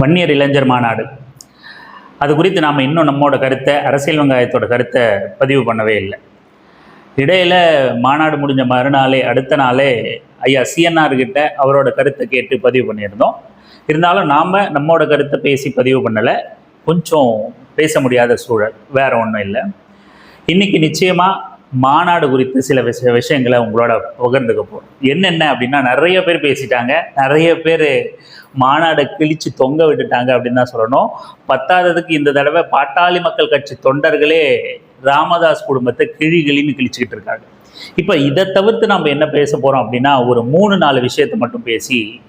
வன்னியர் இளைஞர் மாநாடு. அது குறித்து நாம் இன்னும் நம்மோட கருத்தை அரசியல் வெங்காயத்தோட கருத்தை பதிவு பண்ணவே இல்லை. இடையில் மாநாடு முடிஞ்ச மறுநாளே அடுத்த நாளே ஐயா சிஎன்ஆர் கிட்ட அவரோட கருத்தை கேட்டு பதிவு பண்ணியிருந்தோம். இருந்தாலும் நாம் நம்மோட கருத்தை பேசி பதிவு பண்ணலை. கொஞ்சம் பேச முடியாத சூழல் வேறு ஒன்றும் இல்லை. இன்றைக்கி நிச்சயமாக மாநாடு குறித்த சில விஷ விஷயங்களை உங்களோட பகிர்ந்துக்க போகிறோம் என்னென்ன அப்படின்னா நிறைய பேர் பேசிட்டாங்க. நிறைய பேர் மாநாடை கிழிச்சு தொங்க விட்டுட்டாங்க அப்படின்னு தான் சொல்லணும். பத்தாததுக்கு இந்த தடவை பாட்டாளி மக்கள் கட்சி தொண்டர்களே ராமதாஸ் குடும்பத்தை கிழி கிழின்னு கிழிச்சுக்கிட்டு இருக்காங்க. இப்போ இதை தவிர்த்து நம்ம என்ன பேச போகிறோம் அப்படின்னா ஒரு மூணு நாலு விஷயத்தை மட்டும் பேசி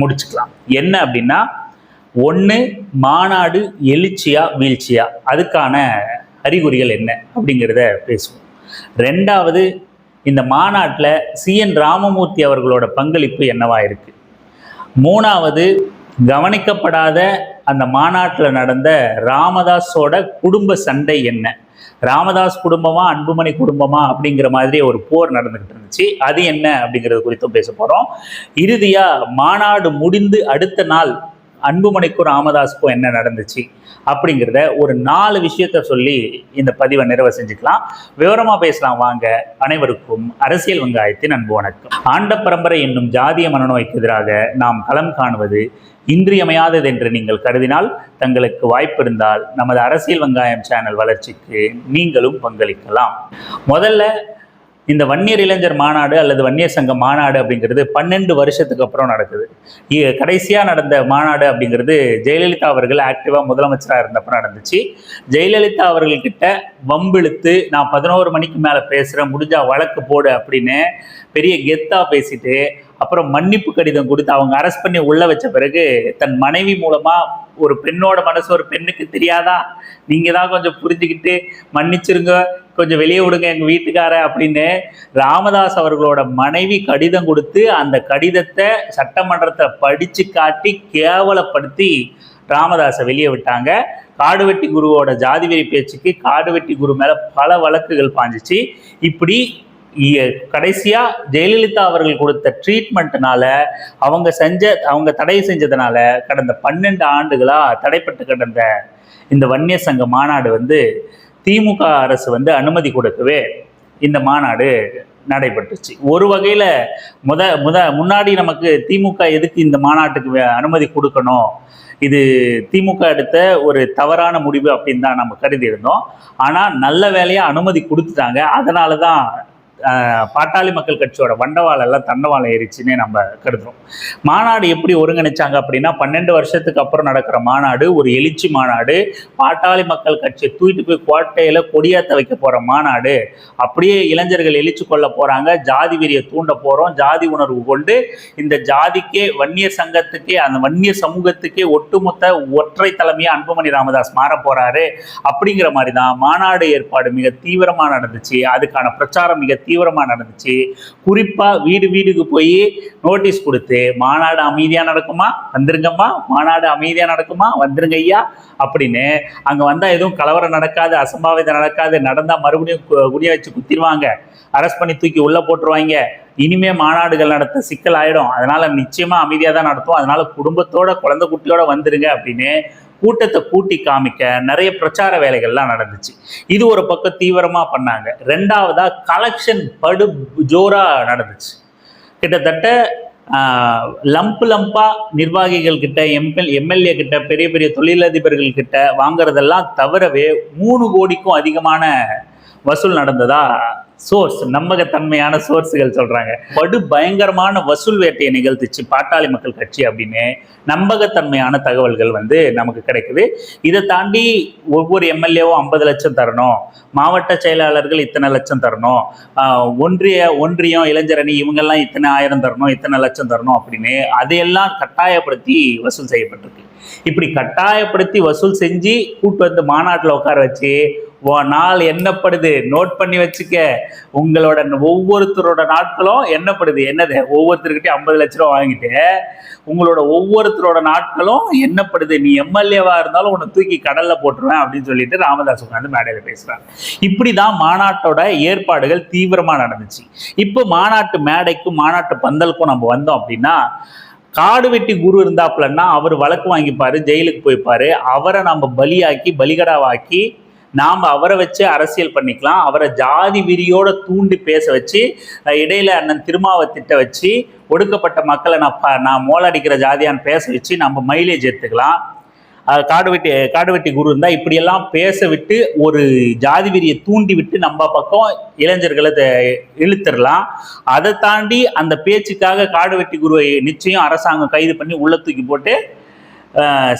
முடிச்சுக்கலாம். என்ன அப்படின்னா ஒன்று மாநாடு எழுச்சியா வீழ்ச்சியா? அதுக்கான அறிகுறிகள் என்ன அப்படிங்கிறத பேசுவோம். ரெண்டாவது இந்த மாநாட்டில் சிஎன் ராமமூர்த்தி அவர்களோட பங்களிப்பு என்னவா இருக்குது மூணாவது கவனிக்கப்படாத அந்த மாநாட்டில் நடந்த ராமதாஸோட குடும்ப சண்டை என்ன? ராமதாஸ் குடும்பமா அன்புமணி குடும்பமா அப்படிங்கிற மாதிரி ஒரு போர் நடந்துகிட்டு இருந்துச்சு. அது என்ன அப்படிங்கிறது குறித்தும் பேச போகிறோம் இறுதியாக மாநாடு முடிந்து அடுத்த நாள் அன்புமணிக்கும் ராமதாஸுக்கும் என்ன நடந்துச்சு அப்படிங்கிறத ஒரு நாலு விஷயத்த சொல்லி இந்த பதிவை நிறைவு செஞ்சுக்கலாம். விவரமா பேசலாம். வாங்க. அனைவருக்கும் அரசியல் வெங்காயத்தின் அன்பு வணக்கம். ஆண்ட பரம்பரை என்னும் ஜாதிய மனநோய்க்கு எதிராக நாம் களம் காணுவது இன்றியமையாதது என்று நீங்கள் கருதினால் தங்களுக்கு வாய்ப்பு இருந்தால் நமது அரசியல் வெங்காயம் சேனல் வளர்ச்சிக்கு நீங்களும் பங்களிக்கலாம். முதல்ல இந்த வன்னியர் இளைஞர் மாநாடு அல்லது வன்னியர் சங்க மாநாடு அப்படிங்கிறது பன்னெண்டு வருஷத்துக்கு அப்புறம் நடக்குது. இ- நடந்த மாநாடு அப்படிங்கிறது ஜெயலலிதா அவர்கள் ஆக்டிவாக முதலமைச்சராக இருந்தப்போ நடந்துச்சு. ஜெயலலிதா அவர்கள்கிட்ட வம்பிழுத்து நான் பதினோரு மணிக்கு மேலே பேசுகிறேன் முடிஞ்சால் வழக்கு போடு அப்படின்னு பெரிய கெத்தாக பேசிட்டு அப்புறம் மன்னிப்பு கடிதம் கொடுத்து அவங்க அரெஸ்ட் பண்ணி உள்ள வச்ச பிறகு தன் மனைவி மூலமா ஒரு பெண்ணோட மனசு ஒரு பெண்ணுக்கு தெரியாதா? நீங்க தான் கொஞ்சம் புரிஞ்சுக்கிட்டு மன்னிச்சிருங்க கொஞ்சம் வெளியே விடுங்க எங்க வீட்டுக்கார அப்படின்னு ராமதாஸ் அவர்களோட மனைவி கடிதம் கொடுத்து அந்த கடிதத்தை சட்டமன்றத்தை படிச்சு காட்டி கேவலப்படுத்தி ராமதாஸை வெளியே விட்டாங்க. காடுவெட்டி குருவோட ஜாதிவெறி பேச்சுக்கு காடுவெட்டி குரு மேல பல வழக்குகள் பாஞ்சிச்சு. இப்படி இ- கடைசியா ஜெயலலிதா அவர்கள் கொடுத்த ட்ரீட்மெண்ட்னால அவங்க செஞ்ச அவங்க தடை செஞ்சதுனால கடந்த பன்னெண்டு ஆண்டுகளா தடைப்பட்டு கிடந்த இந்த வன்னிய சங்க மாநாடு வந்து திமுக அரசு வந்து அனுமதி கொடுக்கவே இந்த மாநாடு நடைபெற்றுச்சு. ஒரு வகையில் முத முத முன்னாடி நமக்கு திமுக எதுக்கு இந்த மாநாட்டுக்கு வே- அனுமதி கொடுக்கணும்? இது திமுக எடுத்த ஒரு தவறான முடிவு அப்படின்னு தான் நம்ம கருதி இருந்தோம். ஆனால் நல்ல வேலையாக அனுமதி கொடுத்துட்டாங்க. அதனால தான் பாட்டாளி மக்கள் கட்சியோட வண்டவாளம் எல்லாம் தண்டவாளம் ஏறிச்சுன்னே நம்ம கருதுறோம். மாநாடு எப்படி ஒருங்கிணைச்சாங்க அப்படின்னா பன்னெண்டு வருஷத்துக்கு அப்புறம் நடக்கிற மாநாடு ஒரு எழுச்சி மாநாடு பாட்டாளி மக்கள் கட்சியை தூக்கிட்டு போய் கோட்டையில் கொடியாத்த வைக்க போகிற மாநாடு. அப்படியே இளைஞர்கள் எழுச்சி கொள்ள போகிறாங்க ஜாதி வெறியை தூண்ட போகிறோம் ஜாதி உணர்வு கொண்டு இந்த ஜாதிக்கே வன்னியர் சங்கத்துக்கே அந்த வன்னியர் சமூகத்துக்கே ஒட்டுமொத்த ஒற்றை தலைமையாக அன்புமணி ராமதாஸ் மாற போகிறாரு அப்படிங்கிற மாதிரி தான் மாநாடு ஏற்பாடு மிக தீவிரமாக நடந்துச்சு. அதுக்கான பிரச்சாரம் மிக தீவிரமாக நடந்துச்சு. குறிப்பாக வீடு வீடுக்கு போய் நோட்டீஸ் கொடுத்து மாநாடு அமைதியாக நடக்குமா? வந்துருங்கம்மா. மாநாடு அமைதியாக நடக்குமா? வந்துருங்க ஐயா. அப்படின்னு. அங்கே வந்தால் எதுவும் கலவரம் நடக்காது அசம்பாவிதம் நடக்காது. நடந்தால் மறுபடியும் கு- வச்சு குத்திடுவாங்க அரெஸ்ட் பண்ணி தூக்கி உள்ளே போட்டுருவாங்க. இனிமே மாநாடுகள் நடத்த சிக்கல் ஆயிடும். அதனால நிச்சயமா அமைதியாக தான் நடத்தும் அதனால குடும்பத்தோட குழந்தை குட்டியோட வந்துருங்க அப்படின்னு கூட்டத்தை கூட்டி காமிக்க நிறைய பிரச்சார வேலைகள்லாம் நடந்துச்சு. இது ஒரு பக்கம் தீவிரமாக பண்ணாங்க. ரெண்டாவதாக கலெக்ஷன் படு ஜோராக நடந்துச்சு. கிட்டத்தட்ட லம்ப் லம்பாக நிர்வாகிகள் கிட்ட எம்எல் எம்எல்ஏ கிட்ட பெரிய பெரிய தொழிலதிபர்கள் கிட்ட வாங்குறதெல்லாம் தவிரவே மூணு கோடிக்கும் அதிகமான வசூல் நடந்ததா சோர்ஸ் நம்பகத்தன்மையான சோர்ஸுகள் சொல்றாங்க. படு பயங்கரமான வசூல் வேட்டையை நிகழ்த்துச்சு பாட்டாளி மக்கள் கட்சி அப்படின்னு நம்பகத்தன்மையான தகவல்கள் வந்து நமக்கு கிடைக்குது. இதை தாண்டி ஒவ்வொரு எம்எல்ஏவும் ஐம்பது லட்சம் தரணும். மாவட்ட செயலாளர்கள் இத்தனை லட்சம் தரணும். ஒன்றிய ஒன்றியம் இளைஞரணி இவங்கெல்லாம் இத்தனை ஆயிரம் தரணும் இத்தனை லட்சம் தரணும் அப்படின்னு அதையெல்லாம் கட்டாயப்படுத்தி வசூல் செய்யப்பட்டிருக்கு. இப்படி கட்டாயப்படுத்தி வசூல் செஞ்சு கூட்டு வந்து மாநாட்டில் உட்கார வச்சு நாள் என்னப்படுது? நோட் பண்ணி வச்சுக்க. உங்களோட ஒவ்வொருத்தரோட நாட்களும் என்னப்படுது? என்னது? ஒவ்வொருத்தருக்கிட்டே ஐம்பது லட்ச ரூபா வாங்கிட்டு உங்களோட ஒவ்வொருத்தரோட நாட்களும் என்னப்படுது? நீ எம்எல்ஏவா இருந்தாலும் உன்னை தூக்கி கடல்ல போட்டுருவேன் அப்படின்னு சொல்லிட்டு ராமதாஸ் உட்காந்து மேடையில் பேசுறாங்க இப்படிதான் மாநாட்டோட ஏற்பாடுகள் தீவிரமா நடந்துச்சு. இப்போ மாநாட்டு மேடைக்கும் மாநாட்டு பந்தலுக்கும் நம்ம வந்தோம் அப்படின்னா காடு வெட்டி குரு இருந்தாப்புலன்னா அவர் வழக்கு வாங்கிப்பாரு ஜெயிலுக்கு போய்ப்பாரு. அவரை நம்ம பலியாக்கி பலிகடாவாக்கி நாம் அவரை வச்சு அரசியல் பண்ணிக்கலாம். அவரை ஜாதி விரியோட தூண்டி பேச வச்சு இடையில அண்ணன் திருமாவை திட்ட வச்சு ஒடுக்கப்பட்ட மக்களை நான் ப நான் மோளடிக்கிற ஜாதியான்னு பேச வச்சு நம்ம மைலேஜ் எடுத்துக்கலாம் காடுவெட்டி காடுவெட்டி குரு இருந்தால் இப்படியெல்லாம் பேச விட்டு ஒரு ஜாதி வெறியை தூண்டி விட்டு நம்ம பக்கம் இளைஞர்களை த- இழுத்துடலாம். அதை தாண்டி அந்த பேச்சுக்காக காடுவெட்டி குருவை நிச்சயம் அரசாங்கம் கைது பண்ணி உள்ள தூக்கி போட்டு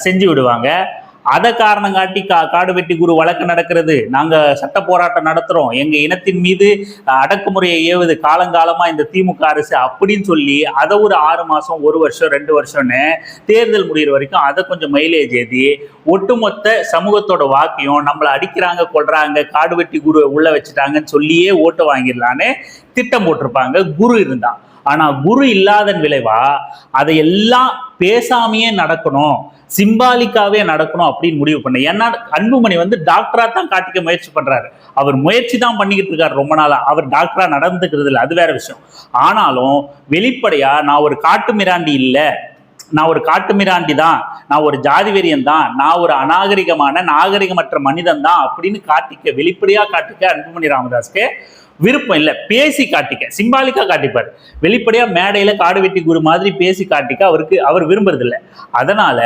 செஞ்சு விடுவாங்க. அதை காரணம் காட்டி கா காடு வெட்டி குரு வழக்கு நடக்கிறது. நாங்க சட்ட போராட்டம் நடத்துறோம். எங்க இனத்தின் மீது அடக்குமுறையை ஏவுது. காலங்காலமா இந்த திமுக அரசு அப்படின்னு சொல்லி அதை ஒரு ஆறு மாசம் ஒரு வருஷம் ரெண்டு வருஷம்னு தேர்தல் முடிகிற வரைக்கும் அதை கொஞ்சம் மைலேஜ் ஏதி ஒட்டுமொத்த சமூகத்தோட வாக்கையும் நம்மளை அடிக்கிறாங்க கொள்றாங்க காடு வெட்டி குரு உள்ள வச்சுட்டாங்கன்னு சொல்லியே ஓட்டு வாங்கிடலான்னு திட்டம் போட்டிருப்பாங்க. குரு இருந்தான் ஆனா குரு இல்லாதன் விளைவா அதையெல்லாம் பேசாமையே நடக்கணும். சிம்பாலிக்காவே நடக்கணும் அப்படின்னு முடிவு பண்ண ஏன்னா அன்புமணி வந்து டாக்டரா தான் காட்டிக்க முயற்சி பண்றாரு. அவர் முயற்சி தான் பண்ணிக்கிட்டு இருக்காரு ரொம்ப நாளா. அவர் டாக்டரா நடந்துக்கிறது இல்லை. அது வேற விஷயம். ஆனாலும் வெளிப்படையா நான் ஒரு காட்டு மிராண்டி இல்லை. நான் ஒரு காட்டு மிராண்டி தான். நான் ஒரு ஜாதி வெறியன் தான். நான் ஒரு அநாகரிகமான நாகரிகமற்ற மனிதன் தான் அப்படின்னு காட்டிக்க வெளிப்படையா காட்டிக்க அன்புமணி ராமதாஸ்க்கு விருப்பம் இல்லை. பேசி காட்டிக்க. சிம்பாலிக்கா காட்டிப்பார். வெளிப்படையா மேடையில காடு வெட்டி குரு மாதிரி பேசி காட்டிக்க அவருக்கு அவர் விரும்புறது இல்லை அதனால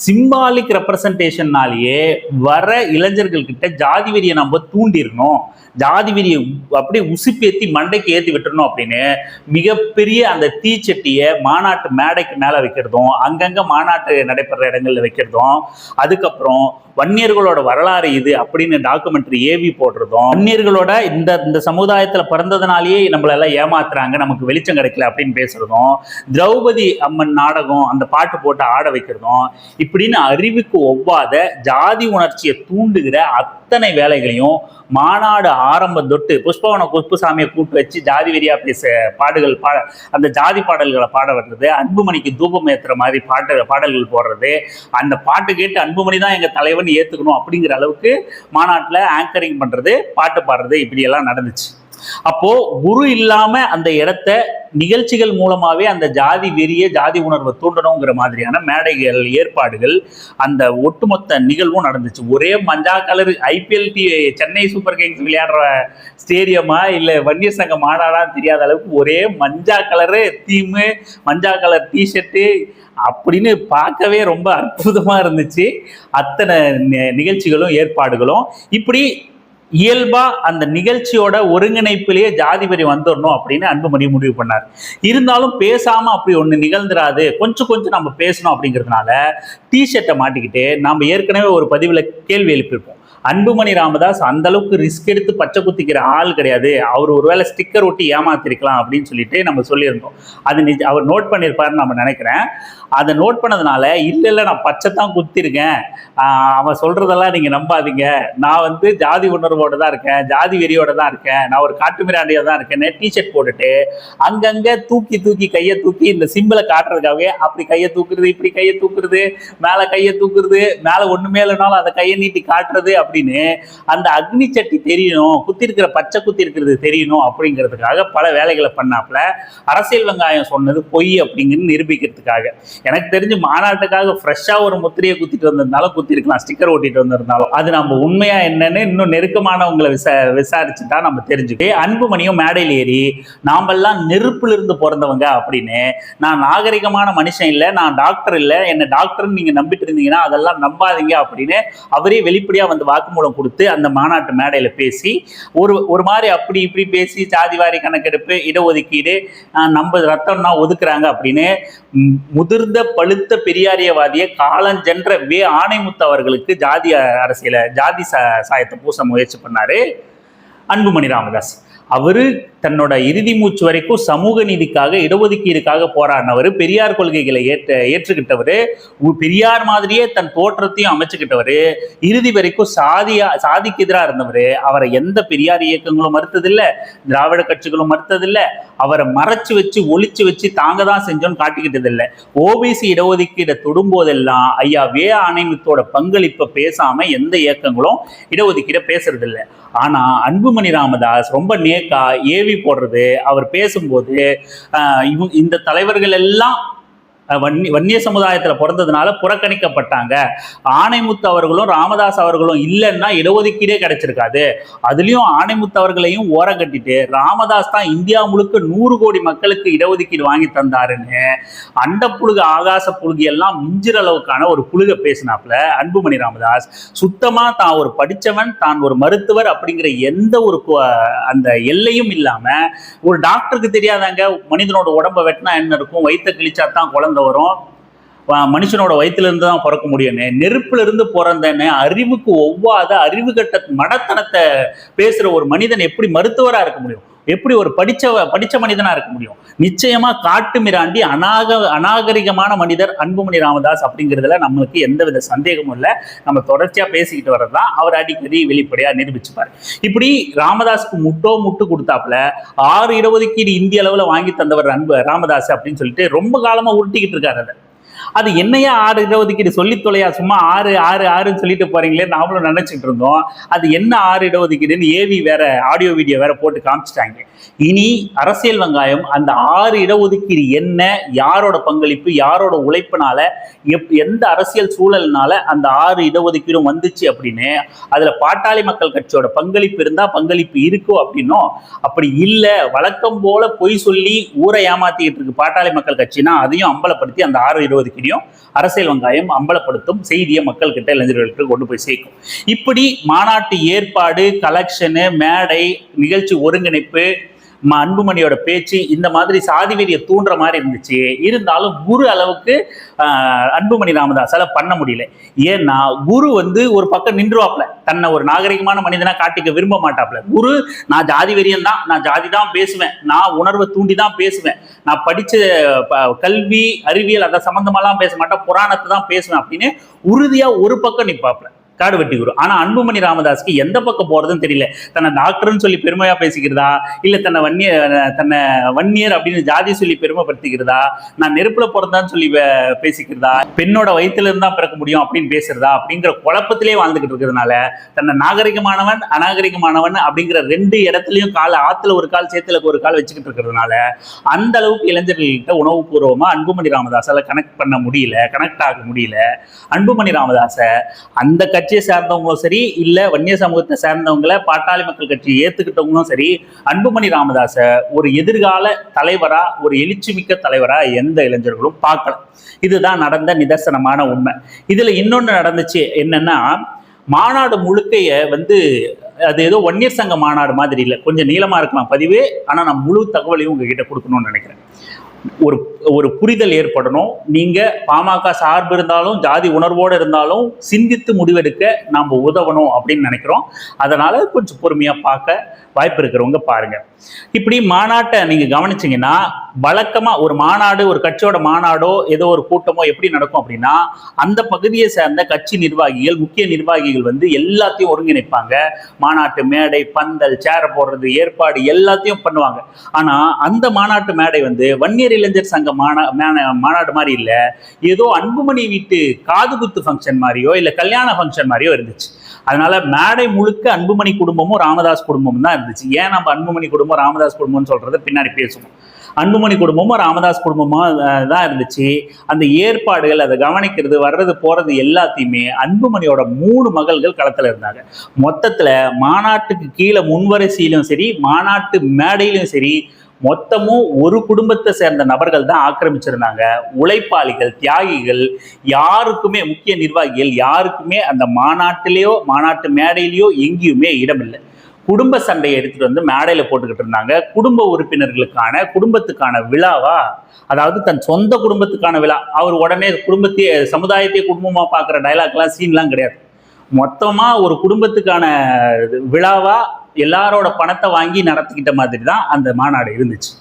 சிம்பாலிக் ரெப்ரசன்டேஷன்னாலேயே வர இளைஞர்கள் கிட்ட ஜாதி வெறியை நம்ம தூண்டிடணும். ஜாதி வெறியை அப்படியே உசுப்பேத்தி மண்டைக்கு ஏற்றி விட்டுறணும் அப்படின்னு மிகப்பெரிய அந்த தீச்சட்டியை மாநாட்டு மேடைக்கு மேலே வைக்கிறதும் அங்கங்கே மாநாட்டு நடைபெற இடங்கள்ல வைக்கிறதும் அதுக்கப்புறம் வன்னியர்களோட வரலாறு இது அப்படின்னு டாக்குமெண்ட்ரி ஏவி போடுறதும் வன்னியர்களோட இந்த இந்த சமுதாயத்தில் பிறந்ததுனாலேயே நம்மளெல்லாம் ஏமாத்துறாங்க நமக்கு வெளிச்சம் கிடைக்கல அப்படின்னு பேசுறதும் திரௌபதி அம்மன் நாடகம் அந்த பாட்டு போட்டு ஆட வைக்கிறதும் இப்படின்னு அறிவுக்கு ஒவ்வாத ஜாதி உணர்ச்சியை தூண்டுகிற அத்தனை வேலைகளையும் மாநாடு ஆரம்பம் தொட்டு புஷ்பவன குப்புசாமியை கூட்டு வச்சு ஜாதி வெறியா பேச பாடுகள் பாட அந்த ஜாதி பாடல்களை பாட வர்றது அன்புமணிக்கு தூபம் ஏற்றுற மாதிரி பாட்டு பாடல்கள் போடுறது அந்த பாட்டு கேட்டு அன்புமணி தான் எங்கள் தலைவன் ஏற்றுக்கணும் அப்படிங்கிற அளவுக்கு மாநாட்டில் ஆங்கரிங் பண்ணுறது பாட்டு பாடுறது இப்படியெல்லாம் நடந்துச்சு. அப்போ குரு இல்லாம அந்த இடத்த நிகழ்ச்சிகள் மூலமாவே அந்த ஜாதி வெறிய ஜாதி உணர்வை தூண்டணுங்கிற மாதிரியான மேடைகள் ஏற்பாடுகள் அந்த ஒட்டுமொத்த நிகழ்வும் நடந்துச்சு. ஒரே மஞ்சா கலர் ஐபிஎல் டி சென்னை சூப்பர் கிங்ஸ் விளையாடுற ஸ்டேடியமா இல்ல வன்னியர் சங்க மாநாடான்னு தெரியாத அளவுக்கு ஒரே மஞ்சா கலரு தீமு மஞ்சா கலர் டிஷர்ட்டு அப்படின்னு பார்க்கவே ரொம்ப அற்புதமாக இருந்துச்சு. அத்தனை நிகழ்ச்சிகளும் ஏற்பாடுகளும். இப்படி இயல்பா அந்த நிகழ்ச்சியோட ஒருங்கிணைப்பிலேயே ஜாதிபதி வந்துடணும் அப்படின்னு அன்புமணி முடிவு பண்ணார். இருந்தாலும் பேசாம அப்படி ஒன்று நிகழ்ந்துராது. கொஞ்சம் கொஞ்சம் நம்ம பேசணும் அப்படிங்கிறதுனால டிஷர்ட்டை மாட்டிக்கிட்டு நம்ம ஏற்கனவே ஒரு பதிவில் கேள்வி எழுப்பியிருப்போம். அன்புமணி ராமதாஸ் அந்த அளவுக்கு ரிஸ்க் எடுத்து பச்சை குத்திக்கிற ஆள் கிடையாது. அவர் ஒருவேளை ஸ்டிக்கர் ஒட்டி ஏமாத்திருக்கலாம் அப்படின்னு சொல்லிட்டு நம்ம சொல்லியிருந்தோம். அது நிஜ அவர் நோட் பண்ணியிருப்பாருன்னு நம்ம நினைக்கிறேன். அதை நோட் பண்ணதுனால இல்லை இல்லை நான் பச்சை தான் குத்திருக்கேன். அவன் சொல்றதெல்லாம் நீங்க நம்பாதீங்க. நான் வந்து ஜாதி உணர்வோட தான் இருக்கேன். ஜாதி வெறியோட தான் இருக்கேன். நான் ஒரு காட்டுமிராண்டியா தான் இருக்கேன். டிஷர்ட் போட்டுட்டு அங்கங்க தூக்கி தூக்கி கையை தூக்கி இந்த சிம்பிளை காட்டுறதுக்காகவே அப்படி கையை தூக்குறது இப்படி கையை தூக்குறது மேலே கையை தூக்குறது மேலே ஒன்றுமே இல்லைனாலும் அதை கையை நீட்டி காட்டுறது அப்படின்னு அந்த அக்னி சட்டி தெரியணும் குத்தி இருக்கிற பச்சை குத்தி இருக்கிறது தெரியணும் அப்படிங்கிறதுக்காக பல வேலைகளை பண்ணாப்புல. அரசியல் வெங்காயம் சொன்னது பொய் அப்படிங்கிறது நிரூபிக்கிறதுக்காக. எனக்கு தெரிஞ்சு மாநாட்டுக்காக ஃப்ரெஷ்ஷாக ஒரு முத்திரையை குத்திட்டு வந்திருந்தாலும் குத்தி இருக்கலாம் ஸ்டிக்கர் ஓட்டிட்டு வந்திருந்தாலும். அது நம்ம உண்மையா என்னன்னு இன்னும் நெருக்கமானவங்களை விசா விசாரிச்சு தான் நம்ம தெரிஞ்சுக்கிட்டு அன்புமணியும் மேடையில் ஏறி நாமெல்லாம் நெருப்புல இருந்து பிறந்தவங்க அப்படின்னு நான் நாகரிகமான மனுஷன் இல்லை நான் டாக்டர் இல்லை என்ன டாக்டர்னு நீங்க நம்பிட்டு இருந்தீங்கன்னா அதெல்லாம் நம்பாதீங்க அப்படின்னு அவரே வெளிப்படையா வந்து வாக்குமூலம் கொடுத்து அந்த மாநாட்டு மேடையில் பேசி ஒரு ஒரு மாதிரி அப்படி இப்படி பேசி சாதிவாரி கணக்கெடுப்பு இடஒதுக்கீடு நம்ம ரத்தம்னா ஒதுக்குறாங்க அப்படின்னு முதிர்ந்த பழுத்த பெரியாரியவாதிய காலஞ்சென்ற வே ஆணைமுத்து அவர்களுக்கு ஜாதி அரசியல ஜாதி சா சாயத்தை பூச முயற்சி பண்ணாரு அன்புமணி ராமதாஸ். அவரு தன்னோட இறுதி மூச்சு வரைக்கும் சமூக நீதிக்காக இடஒதுக்கீடுக்காக போராடினவர் பெரியார் கொள்கைகளை ஏற்ற ஏற்றுக்கிட்டவர். பெரியார் மாதிரியே தன் தோற்றத்தையும் அமைச்சுக்கிட்டவர். இறுதி வரைக்கும் சாதியா சாதிக்கு எதிராக இருந்தவர். அவரை எந்த பெரியார் இயக்கங்களும் மறுத்ததில்லை. திராவிட கட்சிகளும் மறுத்ததில்லை. அவரை மறைச்சு வச்சு ஒழிச்சு வச்சு தாங்க தான் செஞ்சோன்னு காட்டிக்கிட்டதில்லை. ஓபிசி இடஒதுக்கீடை தொடும்போதெல்லாம் ஐயா வே. ஆணையத்தோட பங்களிப்பை பேசாம எந்த இயக்கங்களும் இடஒதுக்கீடை பேசுறதில்லை. ஆனா அன்புமணி ராமதாஸ் ரொம்ப நே நேக்கா ஏவி போடுறது அவர் பேசும்போது ஆஹ் இவங்க இந்த தலைவர்கள் எல்லாம் வன்னி வன்னிய சமுதாயத்தில் பிறந்ததுனால புறக்கணிக்கப்பட்டாங்க. ஆணைமுத்து அவர்களும் ராமதாஸ் அவர்களும் இல்லைன்னா இடஒதுக்கீடே கிடைச்சிருக்காது. அதுலேயும் ஆணைமுத்து அவர்களையும் ஓரம் கட்டிட்டு ராமதாஸ் தான் இந்தியா முழுக்க நூறு கோடி மக்களுக்கு இடஒதுக்கீடு வாங்கி தந்தாருன்னு அண்ட புழுகு ஆகாச புழுகு எல்லாம் மிஞ்சுற அளவுக்கான ஒரு புழுக பேசினாப்ல அன்புமணி ராமதாஸ். சுத்தமா தான் ஒரு படித்தவன் தான் ஒரு மருத்துவர் அப்படிங்கிற எந்த ஒரு கு- அந்த எல்லையும் இல்லாம ஒரு டாக்டருக்கு தெரியாதாங்க மனிதனோட உடம்ப வெட்டினா என்ன இருக்கும் வயிற்ற கிழிச்சா தான் குழந்தை வரும். மனுஷனோட வயிற்றுலேருந்து தான் பிறக்க முடியும்னு நெருப்புலேருந்து பிறந்தேன்னு அறிவுக்கு ஒவ்வாத அறிவு கட்ட மடத்தனத்தை பேசுகிற ஒரு மனிதன் எப்படி மருத்துவராக இருக்க முடியும்? எப்படி ஒரு படித்த படித்த மனிதனாக இருக்க முடியும்? நிச்சயமாக காட்டு மிராண்டி அநாக அநாகரிகமான மனிதர் அன்புமணி ராமதாஸ் அப்படிங்கிறதுல நம்மளுக்கு எந்தவித சந்தேகமும் இல்லை. நம்ம தொடர்ச்சியாக பேசிக்கிட்டு வர்றதுதான் அவர் அடிக்கடி வெளிப்படையாக நிரூபிச்சுப்பார். இப்படி ராமதாஸ்க்கு முட்டோ முட்டு கொடுத்தாப்புல ஆறு இடஒதுக்கீடு இந்திய அளவில் வாங்கி தந்தவர் அன்பு ராமதாஸ் அப்படின்னு சொல்லிட்டு ரொம்ப காலமாக உருட்டிக்கிட்டு இருக்காரு அதை. அது என்னையா ஆறு இடஒதுக்கீடு சொல்லி தொலையா? சும்மா ஆறு ஆறு ஆறுன்னு சொல்லிட்டு போறீங்களே நாமளும் நினைச்சிட்டு இருந்தோம். அது என்ன ஆறு இடஒதுக்கீடுன்னு ஏவி வேற ஆடியோ வீடியோ வேற போட்டு காமிச்சிட்டாங்க. இனி அரசியல் வெங்காயம் அந்த ஆறு இடஒதுக்கீடு என்ன யாரோட பங்களிப்பு யாரோட உழைப்புனால எப் எந்த அரசியல் சூழல்னால அந்த ஆறு இடஒதுக்கீடும் வந்துச்சு அப்படின்னு அதுல பாட்டாளி மக்கள் கட்சியோட பங்களிப்பு இருந்தா பங்களிப்பு இருக்கோ அப்படின்னும் அப்படி இல்லை வழக்கம் போல பொய் சொல்லி ஊரை ஏமாத்திக்கிட்டு இருக்கு பாட்டாளி மக்கள் கட்சினா அதையும் அம்பலப்படுத்தி அந்த ஆறு இடஒதுக்கீடையும் அரசியல் வெங்காயம் அம்பலப்படுத்தும் செய்தியை மக்கள் கிட்ட இளைஞர்களுக்கு கொண்டு போய் சேர்க்கும். இப்படி மாநாட்டு ஏற்பாடு கலெக்ஷனு மேடை நிகழ்ச்சி ஒருங்கிணைப்பு அன்புமணியோட பேச்சு இந்த மாதிரி சாதி வெறியை தூண்டுற மாதிரி இருந்துச்சு. இருந்தாலும் குரு அளவுக்கு அன்புமணி ராமதாஸால பண்ண முடியல. ஏன்னா குரு வந்து ஒரு பக்கம் நின்றுவாப்ல தன்னை ஒரு நாகரிகமான மனிதனா காட்டிக்க விரும்ப மாட்டாப்ல குரு நான் ஜாதி வெறியன் தான் நான் ஜாதி தான் பேசுவேன். நான் உணர்வை தூண்டி தான் பேசுவேன். நான் படிச்ச ப- கல்வி அறிவியல் அதை சம்பந்தமாலாம் பேச மாட்டேன். புராணத்தை தான் பேசுவேன் அப்படின்னு உறுதியா ஒரு பக்கம் நிப்பாப்ல காடு வெட்டி குரு ஆனா அன்புமணி ராமதாஸ்க்கு எந்த பக்கம் போறதுன்னு தெரியல. தன்னை டாக்டர்னு சொல்லி பெருமையா பேசிக்கிறதா? இல்ல தன்னை வன்னிய தன்னை வன்னியர் அப்படின்னு ஜாதி சொல்லி பெருமைப்படுத்திக்கிறதா? நான் நெருப்புல பிறந்தான்னு சொல்லி பேசிக்கிறதா? பெண்ணோட வயிற்றுல இருந்தா பிறக்க முடியும் அப்படின்னு பேசுறதா? அப்படிங்கிற குழப்பத்திலே வாழ்ந்துகிட்டு இருக்கிறதுனால தன்னை நாகரிகமானவன் அநாகரிகமானவன் அப்படிங்கிற ரெண்டு இடத்துலயும் கால் ஆத்துல ஒரு கால் சேத்துல ஒரு கால் வச்சுக்கிட்டு இருக்கிறதுனால அந்த அளவுக்கு இளைஞர்கள்கிட்ட உணவுபூர்வமா அன்புமணி ராமதாஸால கனெக்ட் பண்ண முடியல கனெக்ட் ஆக முடியல. அன்புமணி ராமதாஸை அந்த கட்சி கட்சியை சேர்ந்தவங்களும் சரி இல்ல வன்னிய சமூகத்தை சேர்ந்தவங்களை பாட்டாளி மக்கள் கட்சியை ஏத்துக்கிட்டவங்களும் சரி அன்புமணி ராமதாஸை ஒரு எதிர்கால தலைவரா ஒரு எழுச்சிமிக்க தலைவரா எந்த இளைஞர்களும் பார்க்கல இதுதான் நடந்த நிதர்சனமான உண்மை. இதுல இன்னொன்னு நடந்துச்சு என்னன்னா மாநாடு முழுக்கைய வந்து அது ஏதோ ஒன்னியர் சங்க மாநாடு மாதிரி இல்லை கொஞ்சம் நீளமா இருக்கலாம் பதிவு ஆனா நான் முழு தகவலையும் உங்ககிட்ட கொடுக்கணும்னு நினைக்கிறேன். ஒரு ஒரு புரிதல் ஏற்படணும். நீங்கள் பாமக சார்பு இருந்தாலும் ஜாதி உணர்வோடு இருந்தாலும் சிந்தித்து முடிவெடுக்க நாம் உதவணும் அப்படின்னு நினைக்கிறோம். அதனால் கொஞ்சம் பொறுமையாக பார்க்க வாய்ப்பு இருக்கிறவங்க பாருங்க. இப்படி மாநாட்டை நீங்க கவனிச்சிங்கன்னா வழக்கமா ஒரு மாநாடு ஒரு கட்சியோட மாநாடோ ஏதோ ஒரு கூட்டமோ எப்படி நடக்கும் அப்படின்னா அந்த பகுதியை சேர்ந்த கட்சி நிர்வாகிகள் முக்கிய நிர்வாகிகள் வந்து எல்லாத்தையும் ஒருங்கிணைப்பாங்க. மாநாட்டு மேடை பந்தல் சேர போடுறது ஏற்பாடு எல்லாத்தையும் பண்ணுவாங்க. ஆனா அந்த மாநாட்டு மேடை வந்து வன்னியர் இளைஞர் சங்க மாநா மாநாடு மாதிரி இல்லை. ஏதோ அன்புமணி வீட்டு காதுகுத்து ஃபங்க்ஷன் மாதிரியோ இல்லை கல்யாண ஃபங்க்ஷன் மாதிரியோ இருந்துச்சு. அதனால மேடை முழுக்க அன்புமணி குடும்பமும் ராமதாஸ் குடும்பமும் தான் இருந்துச்சு. ஏன் நம்ம அன்புமணி குடும்பம் ராமதாஸ் குடும்பம்னு சொல்றதை பின்னாடி பேசுவோம். அன்புமணி குடும்பமும் ராமதாஸ் குடும்பமும் தான் இருந்துச்சு. அந்த ஏற்பாடுகள் அதை கவனிக்கிறது வர்றது போறது எல்லாத்தையுமே அன்புமணியோட மூணு மகள்கள் களத்தில் இருந்தாங்க. மொத்தத்தில் மாநாட்டுக்கு கீழே முன்வரிசையிலும் சரி மாநாட்டு மேடையிலும் சரி மொத்தமும் ஒரு குடும்பத்தை சேர்ந்த நபர்கள் தான் ஆக்கிரமிச்சிருந்தாங்க. உழைப்பாளிகள் தியாகிகள் யாருக்குமே முக்கிய நிர்வாகிகள் யாருக்குமே அந்த மாநாட்டிலேயோ மாநாட்டு மேடையிலேயோ எங்கேயுமே இடமில்லை. குடும்ப சண்டையை எடுத்துட்டு வந்து மேடையில் போட்டுக்கிட்டு இருந்தாங்க. குடும்ப உறுப்பினர்களுக்கான குடும்பத்துக்கான விழாவா? அதாவது தன் சொந்த குடும்பத்துக்கான விழா. அவர் உடனே குடும்பத்தையே சமுதாயத்தையே குடும்பமாக பார்க்குற டைலாக்லாம் சீன்லாம் கிடையாது. மொத்தமாக ஒரு குடும்பத்துக்கான விழாவா? எல்லாரோட பணத்தை வாங்கி நடத்திக்கிட்ட மாதிரி தான் அந்த மாநாடு இருந்துச்சு.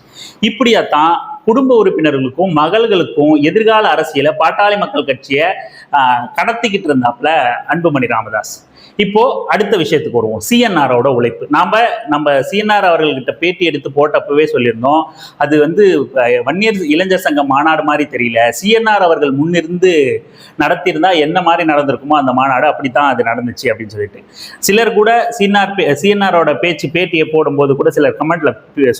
இப்படியாத்தான் குடும்ப உறுப்பினர்களுக்கும் மகள்களுக்கும் எதிர்கால அரசியலை பாட்டாளி மக்கள் கட்சியை கடத்திக்கிட்டு இருந்தாப்புல அன்புமணி ராமதாஸ். இப்போ அடுத்த விஷயத்துக்கு வருவோம். சிஎன்ஆரோட உழைப்பு. நாம் நம்ம சிஎன்ஆர் அவர்கள்கிட்ட பேட்டி எடுத்து போட்டப்பவே சொல்லியிருந்தோம். அது வந்து வன்னியர் இளைஞர் சங்க மாநாடு மாதிரி தெரியல. சிஎன்ஆர் அவர்கள் முன்னிருந்து நடத்தியிருந்தா என்ன மாதிரி நடந்திருக்குமோ அந்த மாநாடு அப்படித்தான் அது நடந்துச்சு அப்படின்னு சொல்லிட்டு. சிலர் கூட சிஎன்ஆர் சிஎன்ஆரோட பேச்சு பேட்டியை போடும்போது கூட சிலர் கமெண்ட்ல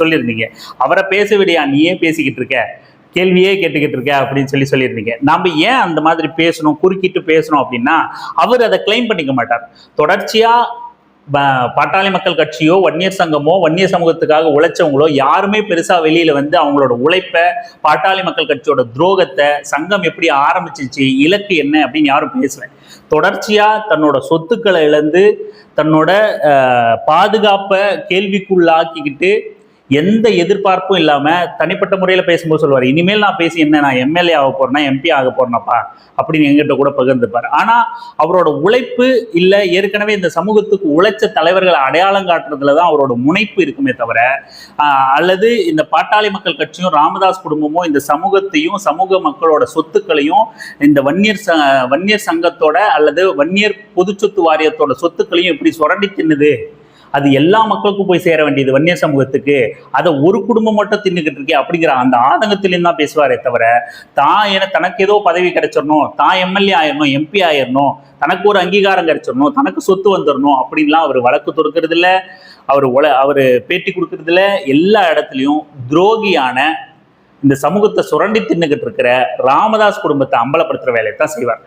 சொல்லியிருந்தீங்க. அவரை பேச விடையா நீயே பேசிக்கிட்டு இருக்க. கேள்வியே கேட்டுக்கிட்டு இருக்க அப்படின்னு சொல்லி சொல்லியிருந்தீங்க. நம்ம ஏன் அந்த மாதிரி பேசணும் குறுக்கிட்டு பேசணும் அப்படின்னா அவர் அதை கிளைம் பண்ணிக்க மாட்டார். தொடர்ச்சியா பாட்டாளி மக்கள் கட்சியோ வன்னியர் சங்கமோ வன்னியர் சமூகத்துக்காக உழைச்சவங்களோ யாருமே பெருசாக வெளியில் வந்து அவங்களோட உழைப்பை பாட்டாளி மக்கள் கட்சியோட துரோகத்தை சங்கம் எப்படி ஆரம்பிச்சிச்சு இலக்கு என்ன அப்படின்னு யாரும் பேசலை. தொடர்ச்சியாக தன்னோட சொத்துக்களை இழந்து தன்னோட பாதுகாப்பை கேள்விக்குள்ளாக்கிக்கிட்டு எந்த எதிர்பார்ப்பும் இல்லாமல் தனிப்பட்ட முறையில் பேசும்போது சொல்லுவார் இனிமேல் நான் பேசி என்ன நான் எம்எல்ஏ ஆக போகிறேன்னா எம்பி ஆக போறேனப்பா? அப்படின்னு எங்கிட்ட கூட பகிர்ந்துப்பார். ஆனால் அவரோட உழைப்பு இல்லை ஏற்கனவே இந்த சமூகத்துக்கு உழைச்ச தலைவர்களை அடையாளம் காட்டுறதுல தான் அவரோட முனைப்பு இருக்குமே தவிர அல்லது இந்த பாட்டாளி மக்கள் கட்சியும் ராமதாஸ் குடும்பமும் இந்த சமூகத்தையும் சமூக மக்களோட சொத்துக்களையும் இந்த வன்னியர் ச வன்னியர் சங்கத்தோட அல்லது வன்னியர் பொது சொத்து வாரியத்தோட சொத்துக்களையும் எப்படி சுரண்டி தின்னுது அது எல்லா மக்களுக்கும் போய் சேர வேண்டியது வன்னியர் சமூகத்துக்கு. அதை ஒரு குடும்பம் மட்டும் தின்னுக்கிட்டு இருக்கே அப்படிங்கிற அந்த ஆதங்கத்திலையும் தான் பேசுவாரே தவிர தான் என தனக்கு ஏதோ பதவி கிடைச்சிடணும் தான் எம்எல்ஏ ஆயிடணும் எம்பி ஆயிடணும் தனக்கு ஒரு அங்கீகாரம் கிடைச்சிடணும் தனக்கு சொத்து வந்துடணும் அப்படின்லாம் அவர் வழக்கு தொடுக்கிறது இல்லை அவர் உல அவர் பேட்டி கொடுக்கறதுல எல்லா இடத்துலையும் துரோகியான இந்த சமூகத்தை சுரண்டி தின்னுகிட்டு இருக்கிற ராமதாஸ் குடும்பத்தை அம்பலப்படுத்துகிற வேலையை தான் செய்வார்.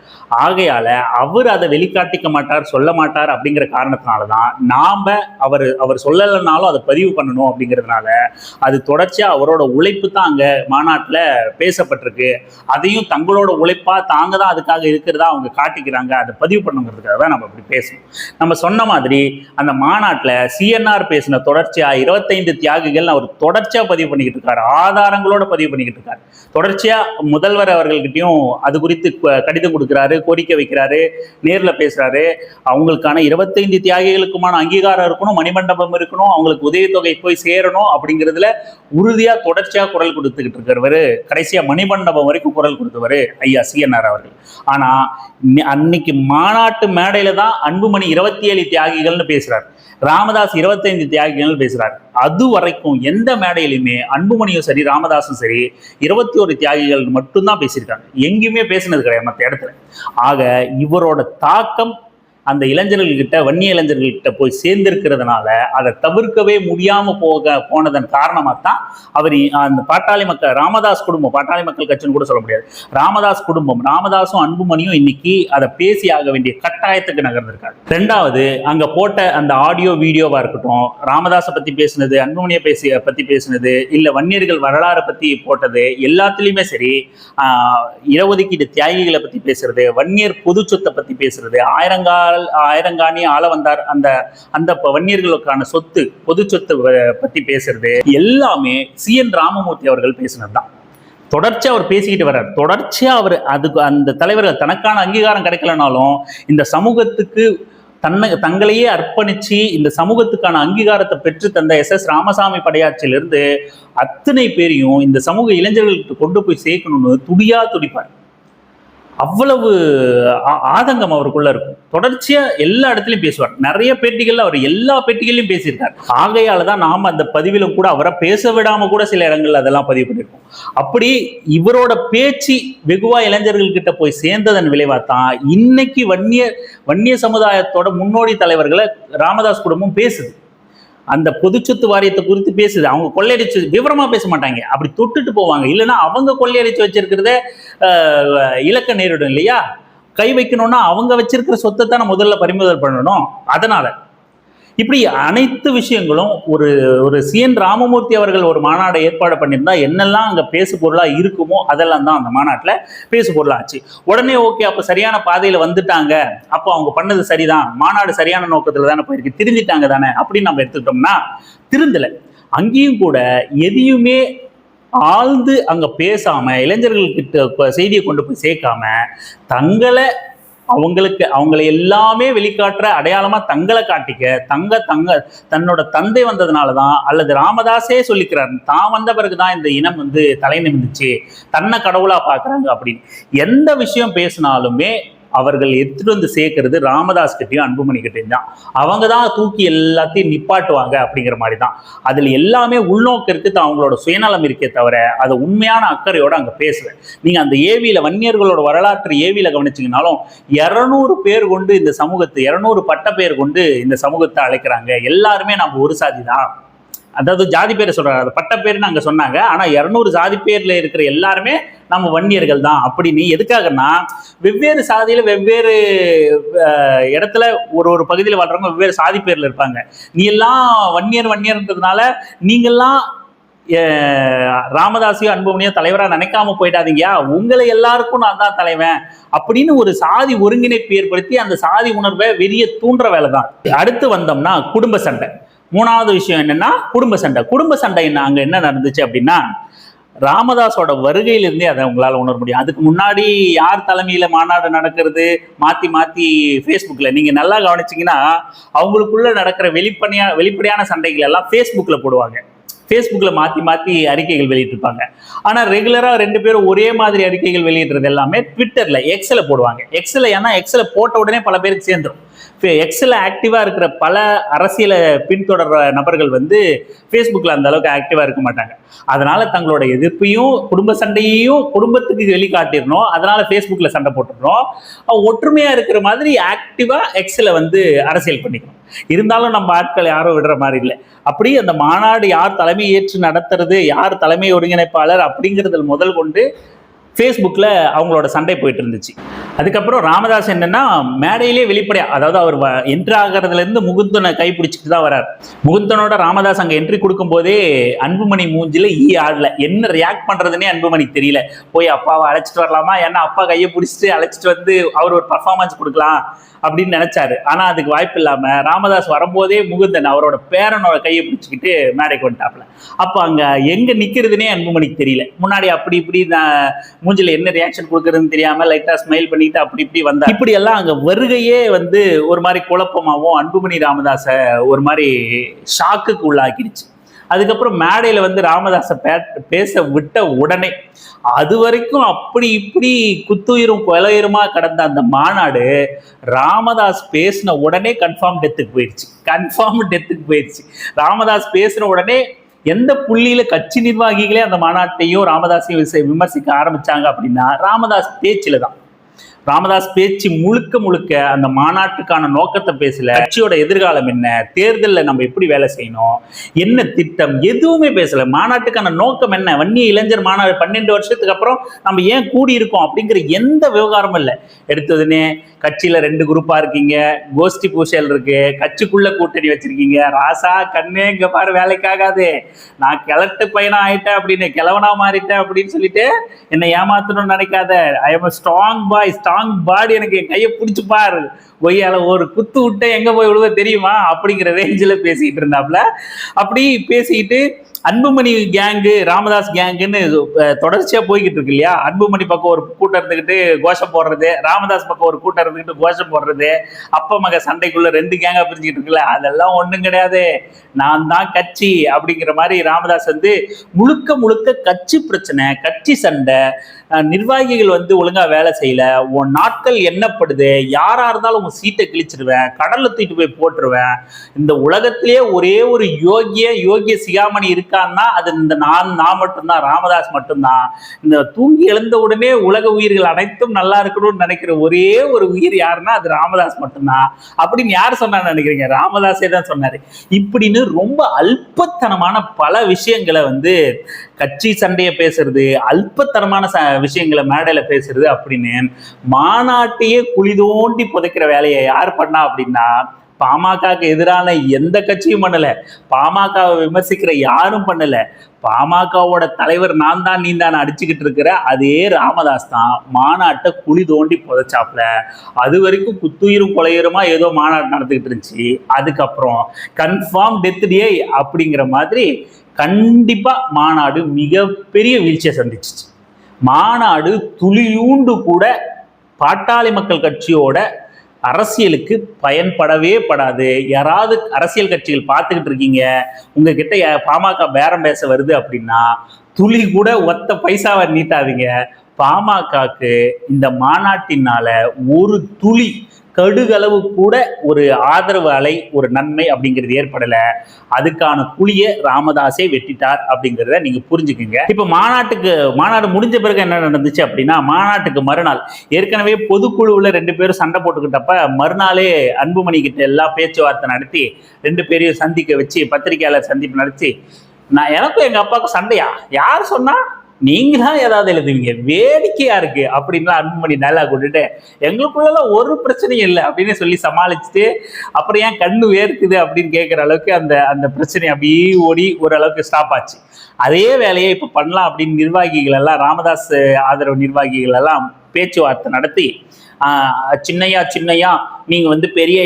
ஆகையால அவர் அதை வெளிக்காட்டிக்க மாட்டார் சொல்ல மாட்டார் அப்படிங்கிற காரணத்தினால தான் நாம் அவர் அவர் சொல்லலைனாலும் அதை பதிவு பண்ணணும் அப்படிங்கிறதுனால அது தொடர்ச்சியாக அவரோட உழைப்பு தான் அங்கே மாநாட்டில் பேசப்பட்டிருக்கு. அதையும் தங்களோட உழைப்பாக தாங்க தான் அதுக்காக இருக்கிறதா அவங்க காட்டிக்கிறாங்க. அதை பதிவு பண்ணுங்கிறதுக்காக தான் நம்ம அப்படி பேசணும் நம்ம சொன்ன மாதிரி அந்த மாநாட்டில் சிஎன்ஆர் பேசின தொடர்ச்சியாக இருபத்தைந்து தியாகிகள் அவர் தொடர்ச்சியாக பதிவு பண்ணிக்கிட்டு இருக்காரு. ஆதாரங்களோட பதிவு பண்ணிக்கிட்டு இருக்காரு. தொடர்ச்சியாக முதல்வர் அவர்கள்கிட்டையும் அது குறித்து கடிதம் கொடுக்குறாரு கோரிக்கை வைக்கிறாரு நேர்ல பேசுறாரு. அவங்களுக்கான இருபத்தைந்து தியாகிகளுக்குமான அங்கீகாரம் இருக்கணும் மணிமண்டபம் இருக்கணும் அவங்களுக்கு உதவித்தொகை போய் சேரணும் அப்படிங்கிறதுல உறுதியா தொடர்ச்சியா குரல் கொடுத்துக்கிட்டு இருக்கிறவர். கடைசியாக மணிமண்டபம் வரைக்கும் குரல் கொடுத்தவர் ஐயா சிஎன்ஆர் அவர்கள். ஆனா அன்னைக்கு மாநாட்டு மேடையில தான் அன்புமணி இருபத்தி ஏழு தியாகிகள்னு பேசுகிறார் ராமதாஸ் இருபத்தைந்து தியாகிகள் பேசுகிறார் அது வரைக்கும் எந்த மேடையிலுமே அன்புமணியும் சரி ராமதாஸும் சரி இருபத்தி ஒரு தியாகிகள் மட்டும்தான் பேசியிருக்காங்க. எங்கேயுமே பேசினது கிடையாது மற்ற இடத்துல. ஆக இவரோட தாக்கம் அந்த இளைஞர்கள்கிட்ட வன்னிய இளைஞர்கள்கிட்ட போய் சேர்ந்திருக்கிறதுனால அதை தவிர்க்கவே முடியாமல் போக போனதன் காரணமாக தான் அவர் அந்த பாட்டாளி மக்கள் ராமதாஸ் குடும்பம் பாட்டாளி மக்கள் கட்சின்னு கூட சொல்ல முடியாது. ராமதாஸ் குடும்பம் ராமதாஸும் அன்புமணியும் இன்னைக்கு அதை பேசி ஆக வேண்டிய கட்டாயத்துக்கு நகர்ந்திருக்காரு. ரெண்டாவது அங்கே போட்ட அந்த ஆடியோ வீடியோவாக இருக்கட்டும் ராமதாஸை பற்றி பேசுனது அன்புமணியை பேசி பற்றி பேசுனது இல்லை வன்னியர்கள் வரலாறை பற்றி போட்டது எல்லாத்துலேயுமே சரி இட இடஒதுக்கீடு தியாகிகளை பற்றி பேசுறது வன்னியர் பொது சொத்தை பற்றி பேசுறது ஆயிரங்கால் ஆயிரங்காணி ஆள வந்தார். அந்த அந்த வன்னியர்களுக்கான சொத்து பொது சொத்து பத்தி பேசுறது எல்லாமே சி. என். ராமமூர்த்தி அவர்கள் பேசினது தான் தொடர்ச்சியா அவர் பேசிக்கிட்டு வர்றார். தொடர்ச்சியா அவர் அதுக்கு அந்த தலைவர்கள் தனக்கான அங்கீகாரம் கிடைக்கலனாலும் இந்த சமூகத்துக்கு தன்னை தங்களையே அர்ப்பணிச்சு இந்த சமூகத்துக்கான அங்கீகாரத்தை பெற்று தந்த எஸ். எஸ். ராமசாமி படையாட்சியிலிருந்து அத்தனை பேரையும் இந்த சமூக இளைஞர்களுக்கு கொண்டு போய் சேர்க்கணும்னு துடியா துடிப்பார். அவ்வளவு ஆ- ஆதங்கம் அவருக்குள்ள இருக்கும். தொடர்ச்சியா எல்லா இடத்துலயும் பேசுவார். நிறைய பேட்டிகள்ல அவர் எல்லா பேட்டிகளையும் பேசியிருக்கார். ஆகையால தான் நாம அந்த பதிவில கூட அவரை பேச விடாம கூட சில இடங்கள்ல அதெல்லாம் பதிவு பண்ணியிருக்கோம். அப்படி இவரோட பேச்சு வெகுவா இளைஞர்கள் கிட்ட போய் சேர்ந்ததன் விளைவா தான் இன்னைக்கு வன்னிய வன்னிய சமுதாயத்தோட முன்னோடி தலைவர்களை ராமதாஸ் குடும்பம் பேசுது. அந்த பொதுச்சொத்து வாரியத்தை குறித்து பேசுது. அவங்க கொள்ளையடிச்சு விவரமா பேச மாட்டாங்க. அப்படி தொட்டுட்டு போவாங்க. இல்லைன்னா அவங்க கொள்ளையடிச்சு வச்சிருக்கிறத இலக்க நேரிடும் இல்லையா? கை வைக்கணும்னா அவங்க வச்சிருக்கிற சொத்தை தான் முதல்ல பறிமுதல் பண்ணணும். அதனால இப்படி அனைத்து விஷயங்களும் ஒரு ஒரு சிஎன் ராமமூர்த்தி அவர்கள் ஒரு மாநாடை ஏற்பாடு பண்ணியிருந்தா என்னெல்லாம் அங்கே பேசு பொருளாக இருக்குமோ அதெல்லாம் தான் அந்த மாநாட்டில் பேசு பொருளா ஆச்சு. உடனே ஓகே அப்போ சரியான பாதையில் வந்துட்டாங்க. அப்போ அவங்க பண்ணது சரிதான். மாநாடு சரியான நோக்கத்தில் தானே போயிருக்கு. திருந்திட்டாங்க தானே அப்படின்னு நம்ம எடுத்துக்கிட்டோம்னா திருந்தலை. அங்கேயும் கூட எதையுமே ஆழ்ந்து அங்கே பேசாமல் இளைஞர்கள்கிட்ட செய்தியை கொண்டு போய் சேர்க்காம தங்களை அவங்களுக்கு அவங்களை எல்லாமே வெளிக்காட்டுற அடையாளமா தங்களை காட்டிக்க தங்க தங்க தன்னோட தந்தை வந்ததுனால தான் அல்லது ராமதாஸே சொல்லிக்கிறார் தான் வந்த பிறகுதான் இந்த இனம் வந்து தலை நிமிந்துச்சு தன்னை கடவுளா பார்க்கறாங்க அப்படின்னு. எந்த விஷயம் பேசினாலுமே அவர்கள் எடுத்துட்டு வந்து சேர்க்கறது ராமதாஸ் கிட்டையும் அன்புமணி கிட்டையும் தான். அவங்க தான் தூக்கி எல்லாத்தையும் நிப்பாட்டுவாங்க அப்படிங்கிற மாதிரி தான் அதில் எல்லாமே உள்நோக்கு இருக்குது அவங்களோட சுயநலம் இருக்கே தவிர அதை உண்மையான அக்கறையோடு அங்கே பேசுவேன். நீங்கள் அந்த ஏவியில் வன்னியர்களோட வரலாற்று ஏவியில் கவனிச்சிங்கனாலும் இரநூறு பேர் கொண்டு இந்த சமூகத்தை இரநூறு பட்ட பேர் கொண்டு இந்த சமூகத்தை அழைக்கிறாங்க. எல்லாருமே நம்ம ஒரு சாதி தான் அதாவது ஜாதி பேரை சொல்றாரு அது பட்ட பேர்னு அங்கே சொன்னாங்க. ஆனால் இரநூறு ஜாதி பேரில் இருக்கிற எல்லாருமே நம்ம வன்னியர்கள் தான் அப்படின்னு. எதுக்காகன்னா வெவ்வேறு சாதியில் வெவ்வேறு இடத்துல ஒரு ஒரு பகுதியில் வாழ்றவங்க வெவ்வேறு சாதி பேரில் இருப்பாங்க. நீ எல்லாம் வன்னியர் வன்னியர்ன்றதுனால நீங்கள்லாம் ராமதாசியோ அன்புமணியோ தலைவராக நினைக்காம போயிடாதீங்க உங்களை எல்லாருக்கும் நான் தான் தலைவன் அப்படின்னு ஒரு சாதி ஒருங்கிணைப்பு ஏற்படுத்தி அந்த சாதி உணர்வை வெளியே தூண்டுற வேலை தான் அடுத்து வந்தோம்னா குடும்ப சண்டை. மூணாவது விஷயம் என்னன்னா குடும்ப சண்டை. குடும்ப சண்டை என்ன அங்கே என்ன நடந்துச்சு அப்படின்னா ராமதாஸோட வருகையிலிருந்தே அதை உங்களால் உணர முடியும். அதுக்கு முன்னாடி யார் தலைமையில் மாநாடு நடக்கிறது மாற்றி மாற்றி ஃபேஸ்புக்கில் நீங்கள் நல்லா கவனிச்சிங்கன்னா அவங்களுக்குள்ள நடக்கிற வெளிப்படையா வெளிப்படையான சண்டைகள் எல்லாம் ஃபேஸ்புக்கில் போடுவாங்க. ஃபேஸ்புக்கில் மாற்றி மாற்றி அறிக்கைகள் வெளியிட்டிருப்பாங்க. ஆனால் ரெகுலராக ரெண்டு பேரும் ஒரே மாதிரி அறிக்கைகள் வெளியிடுறது எல்லாமே ட்விட்டரில் எக்ஸில் போடுவாங்க. எக்ஸில் ஏன்னா எக்ஸில் போட்ட உடனே பல பேருக்கு சேர்ந்துரும். எக்ஸில் ஆக்டிவாக இருக்கிற பல அரசியலை பின்தொடர்ற நபர்கள் வந்து ஃபேஸ்புக்கில் அந்த அளவுக்கு ஆக்டிவாக இருக்க மாட்டாங்க. அதனால தங்களோட எதிர்ப்பையும் குடும்ப சண்டையையும் குடும்பத்துக்கு வெளிக்காட்டிடணும். அதனால ஃபேஸ்புக்கில் சண்டை போட்டுடணும். ஒற்றுமையாக இருக்கிற மாதிரி ஆக்டிவாக எக்ஸில் வந்து அரசியல் பண்ணிக்கணும். இருந்தாலும் நம்ம ஆட்கள் யாரும் விடுற மாதிரி இல்லை. அப்படி அந்த மாநாடு யார் தலைமை ஏற்று நடத்துறது யார் தலைமை ஒருங்கிணைப்பாளர் அப்படிங்கிறதுல முதல் கொண்டு ஃபேஸ்புக்கில் அவங்களோட சண்டை போயிட்டு இருந்துச்சு அதுக்கப்புறம் ராமதாஸ் என்னன்னா மேடையிலே வெளிப்படையாக அதாவது அவர் என்ட்ரி ஆகிறதுலேருந்து முகுந்தனை கைப்பிடிச்சிட்டு தான் வரார் முகுந்தனோட ராமதாஸ் அங்கே என்ட்ரி கொடுக்கும்போதே அன்புமணி மூஞ்சில் ஈ ஆடல. என்ன ரியாக்ட் பண்ணுறதுனே அன்புமணிக்கு தெரியல. போய் அப்பாவை அழைச்சிட்டு வரலாமா? ஏன்னா அப்பா கையை பிடிச்சிட்டு அழைச்சிட்டு வந்து அவர் ஒரு பர்ஃபார்மன்ஸ் கொடுக்கலாம் அப்படின்னு நினைச்சாரு. ஆனால் அதுக்கு வாய்ப்பு இல்லாமல் ராமதாஸ் வரும்போதே முகுந்தன் அவரோட பேரனோட கையை பிடிச்சிக்கிட்டு மேடைக்கு வந்துட்டாப்புல. அப்போ அங்கே எங்கே நிற்கிறதுனே அன்புமணிக்கு தெரியல. முன்னாடி அப்படி இப்படி நான் மூஞ்சில என்ன ரியாக்ஷன் கொடுக்கறதுன்னு தெரியாம லைட்டா ஸ்மைல் பண்ணிட்டு அப்படி இப்படி வந்தா. இப்படி எல்லாம் அங்க வருகையே வந்து ஒரு மாதிரி குழப்பமாவும் அன்புமணி ராமதாச ஒரு மாதிரி ஷாக்குக்கு உள்ளாக்கிடுச்சு. அதுக்கப்புறம் மேடையில வந்து ராமதாஸை பே- பேச விட்ட உடனே அது வரைக்கும் அப்படி இப்படி குத்துயிரும் கொலையுருமா கடந்த அந்த மாநாடு ராமதாஸ் பேசின உடனே கன்ஃபார்ம் டெத்துக்கு போயிடுச்சு. கன்ஃபார்ம் டெத்துக்கு போயிடுச்சு. ராமதாஸ் பேசின உடனே எந்த புள்ளியில கட்சி நிர்வாகிகளே அந்த மாநாட்டையும் ராமதாஸையும் விமர்சிக்க ஆரம்பிச்சாங்க அப்படின்னா ராமதாஸ் பேச்சில தான் ராமதாஸ் பேச்சு முழுக்க முழுக்க அந்த மாநாட்டுக்கான நோக்கத்தை பேசல. கட்சியோட எதிர்காலம் என்ன? தேர்தலில் நம்ம எப்படி வேலை செய்யணும்? என்ன திட்டம்? எதுவுமே பேசல. மாநாட்டுக்கான நோக்கம் என்ன? வன்னிய இளைஞர் மாநாடு பன்னெண்டு வருஷத்துக்கு அப்புறம் நம்ம ஏன் கூடி இருக்கோம் அப்படிங்கிற எந்த விவகாரமும் இல்லை. எடுத்ததுனே கட்சியில ரெண்டு குரூப்பா இருக்கீங்க. கோஷ்டி பூசல் இருக்கு. கட்சிக்குள்ள கூட்டணி வச்சிருக்கீங்க. ராசா கண்ணே இங்க பாரு வேலைக்காகாது நான் கிழட்டு பையனா ஆயிட்டேன் அப்படின்னு கிழவனா மாறிட்டேன் அப்படின்னு சொல்லிட்டு என்னை ஏமாத்தணும்னு நினைக்காத. I am strong boy strong body எனக்கு என் கையை பிடிச்சி பாரு. கொய்யால ஒரு குத்து விட்ட எங்க போய் விழுவ தெரியுமா? அப்படிங்கிற ரேஞ்சில் பேசிக்கிட்டு இருந்தாப்ல. அப்படி பேசிக்கிட்டு அன்புமணி கேங்கு ராமதாஸ் கேங்குன்னு தொடர்ச்சியாக தொடர்ச்சியா போய்கிட்டு இருக்கு இல்லையா? அன்புமணி பக்கம் ஒரு கூட்டம் இருந்துக்கிட்டு கோஷம் போடுறது ராமதாஸ் பக்கம் ஒரு கூட்டம் இருந்துக்கிட்டு கோஷம் போடுறது அப்பா மக சண்டைக்குள்ள ரெண்டு கேங்கா பிரிஞ்சுக்கிட்டு இருக்குல்ல? அதெல்லாம் ஒண்ணும் கிடையாது. நான் தான் கட்சி அப்படிங்கிற மாதிரி ராமதாஸ் வந்து முழுக்க முழுக்க கட்சி பிரச்சனை கட்சி சண்டை நிர்வாகிகள் வந்து ஒழுங்கா வேலை செய்யல. உன் நாட்கள் என்னப்படுது? யாரா இருந்தாலும் ஒரு சீட்டை கிழிச்சிருவேன் கடல்ல தூக்கிட்டு போய் போட்டுருவேன். இந்த உலகத்திலேயே ஒரே ஒரு யோகிய யோகிய சிகாமணி இருக்கான்னா அது இந்த நான் நான் மட்டும்தான் ராமதாஸ் மட்டும்தான். இந்த தூங்கி எழுந்த உடனே உலக உயிர்கள் அனைத்தும் நல்லா இருக்கணும்னு நினைக்கிற ஒரே ஒரு உயிர் யாருன்னா அது ராமதாஸ் மட்டும்தான். அப்படின்னு யார் சொன்னான்னு நினைக்கிறீங்க? ராமதாஸே தான் சொன்னாரு. இப்படின்னு ரொம்ப அல்பத்தனமான பல விஷயங்களை வந்து கட்சி சண்டையை பேசுறது அல்பத்தனமான ச விஷயங்களை மேடையில் பேசுறது அப்படின்னு மாநாட்டையே குழி தோண்டி புதைக்கிற வேலையை யார் பண்ணா அப்படின்னா பாமகக்கு எதிரான எந்த கட்சியும் பண்ணல. பாமகவை விமர்சிக்கிற யாரும் பண்ணல. பாமகவோட தலைவர் நான் தான் நீ தான் அடிச்சுக்கிட்டு இருக்கிற அதே ராமதாஸ் தான் மாநாட்டை குழி தோண்டி புதைச்சாப்ல அது வரைக்கும் குத்துயிரும் கொலையுருமா ஏதோ மாநாடு நடந்துகிட்டு இருந்துச்சு. அதுக்கப்புறம் கன்ஃபார்ம் டெத் டே அப்படிங்கிற மாதிரி கண்டிப்பாக மாநாடு மிகப்பெரிய வீழ்ச்சியை சந்திச்சிச்சு. மாநாடு துளியூண்டு கூட பாட்டாளி மக்கள் கட்சியோட அரசியலுக்கு பயன்படவே படாது. யாராவது அரசியல் கட்சிகள் பார்த்துக்கிட்டு இருக்கீங்க உங்ககிட்ட பாமக பேரம் பேச வருது அப்படின்னா துளி கூட ஒத்த பைசாவை நீட்டாதீங்க. பாமகக்கு இந்த மாநாட்டினால ஒரு துளி கடுகளவு கூட ஒரு ஆதரவு அலை ஒரு நன்மை அப்படிங்கிறது ஏற்படல. அதுக்கான குழிய ராமதாஸே வெட்டிட்டார் அப்படிங்கிறத நீங்க புரிஞ்சுக்குங்க. இப்ப மாநாட்டுக்கு மாநாடு முடிஞ்ச பிறகு என்ன நடந்துச்சு அப்படின்னா மாநாட்டுக்கு மறுநாள் ஏற்கனவே பொதுக்குழுவில் ரெண்டு பேரும் சண்டை போட்டுக்கிட்டப்ப மறுநாளே அன்புமணி கிட்ட எல்லா பேச்சுவார்த்தை நடத்தி ரெண்டு பேரையும் சந்திக்க வச்சு பத்திரிகையாளர் சந்திப்பு நடத்தி நான் எனக்கும் எங்க அப்பாவுக்கும் சண்டையா? யார் சொன்னா? நீங்க தான் ஏதாவது எழுதுவீங்க? வேடிக்கையா இருக்கு. அப்படின்லாம் அன்புமணி நல்லா கொண்டுட்டு எங்களுக்குள்ள ஒரு பிரச்சனையும் இல்லை அப்படின்னு சொல்லி சமாளிச்சுட்டு அப்புறம் ஏன் கண்ணு வேர்க்குது அப்படின்னு கேட்குற அளவுக்கு அந்த அந்த பிரச்சனை அப்படியே ஓடி ஓரளவுக்கு ஸ்டாப் ஆச்சு. அதே வேலையை இப்போ பண்ணலாம் அப்படின்னு நிர்வாகிகள் எல்லாம் ராமதாஸ் ஆதரவு நிர்வாகிகள் எல்லாம் பேச்சுவார்த்தை நடத்தி சின்னையா சின்னையா நீங்க வந்து பெரிய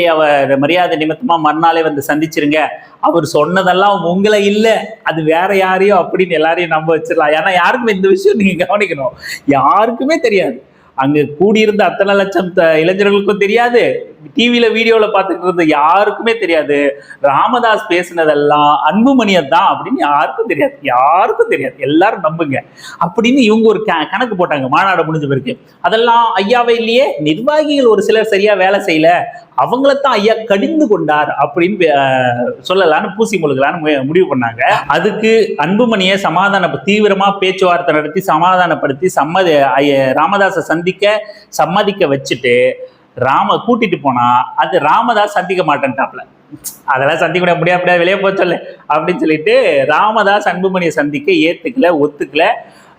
மரியாதை நிமித்தமா மறுநாளே வந்து சந்திச்சிருங்க. அவர் சொன்னதெல்லாம் உங்களை இல்லை அது வேற யாரையோ அப்படின்னு எல்லாரையும் நம்ப வச்சிடலாம். ஏன்னா யாருக்குமே இந்த விஷயம் நீங்க கவனிக்கணும். யாருக்குமே தெரியாது. அங்கு கூடியிருந்த அத்தனை லட்சம் இளைஞர்களுக்கும் தெரியாது. டிவியில வீடியோல பார்த்துட்டு இருந்த யாருக்குமே தெரியாது. ராமதாஸ் பேசினதெல்லாம் அன்புமணியை தான் அப்படின்னு யாருக்கும் தெரியாது. யாருக்கும் தெரியாது. எல்லாரும் நம்புங்க. அப்படின்னு இவங்க ஒரு க- கணக்கு போட்டாங்க. மாநாடு முடிஞ்ச பிறகு. அதெல்லாம் ஐயாவே இல்லையே? நிர்வாகிகள் ஒரு சிலர் சரியா வேலை செய்யல. அவங்களத்தான் ஐயா கடிந்து கொண்டார் அப்படின்னு சொல்லலான்னு பூசி முழுகலான்னு மு- முடிவு பண்ணாங்க. அதுக்கு அன்புமணியை சமாதான தீவிரமா பேச்சுவார்த்தை நடத்தி சமாதானப்படுத்தி சம்மதி ஐய- ராமதாஸை சந்திக்க சம்மதிக்க வச்சுட்டு ராம கூட்டிட்டு போனா அது ராமதாஸ் சந்திக்க மாட்டேன்ட்டாப்ல. அதெல்லாம் சந்திக்க முடியாது முடியாது வெளியே போக சொல்லு அப்படின்னு சொல்லிட்டு ராமதாஸ் அன்புமணியை சந்திக்க ஏத்துக்கல ஒத்துக்கல.